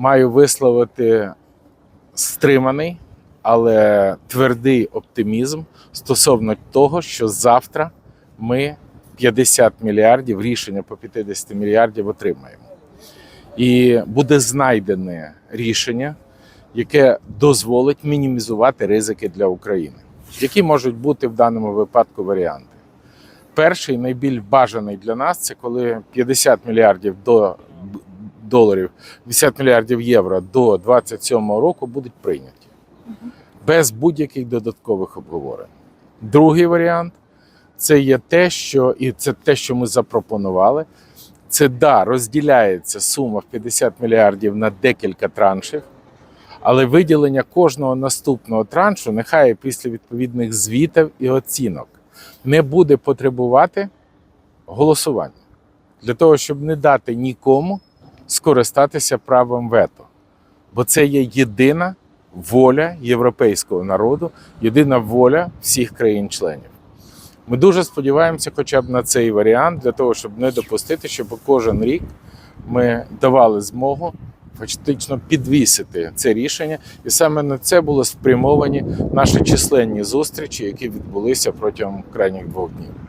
маю висловити стриманий, але твердий оптимізм стосовно того, що завтра ми 50 мільярдів, рішення по 50 мільярдів отримаємо. І буде знайдене рішення, яке дозволить мінімізувати ризики для України. Які можуть бути в даному випадку варіанти? Перший найбільш бажаний для нас це коли 50 мільярдів до доларів, 50 мільярдів євро до 27 року будуть прийняті без будь-яких додаткових обговорень. Другий варіант це є те, що і це те, що ми запропонували. Це да, розділяється сума в 50 мільярдів на декілька траншів, але виділення кожного наступного траншу, нехай після відповідних звітів і оцінок, не буде потребувати голосування для того, щоб не дати нікому скористатися правом вето. Бо це є єдина воля європейського народу, єдина воля всіх країн-членів. Ми дуже сподіваємося, хоча б на цей варіант, для того, щоб не допустити, щоб кожен рік ми давали змогу фактично підвісити це рішення, і саме на це було спрямовані наші численні зустрічі, які відбулися протягом крайніх двох днів.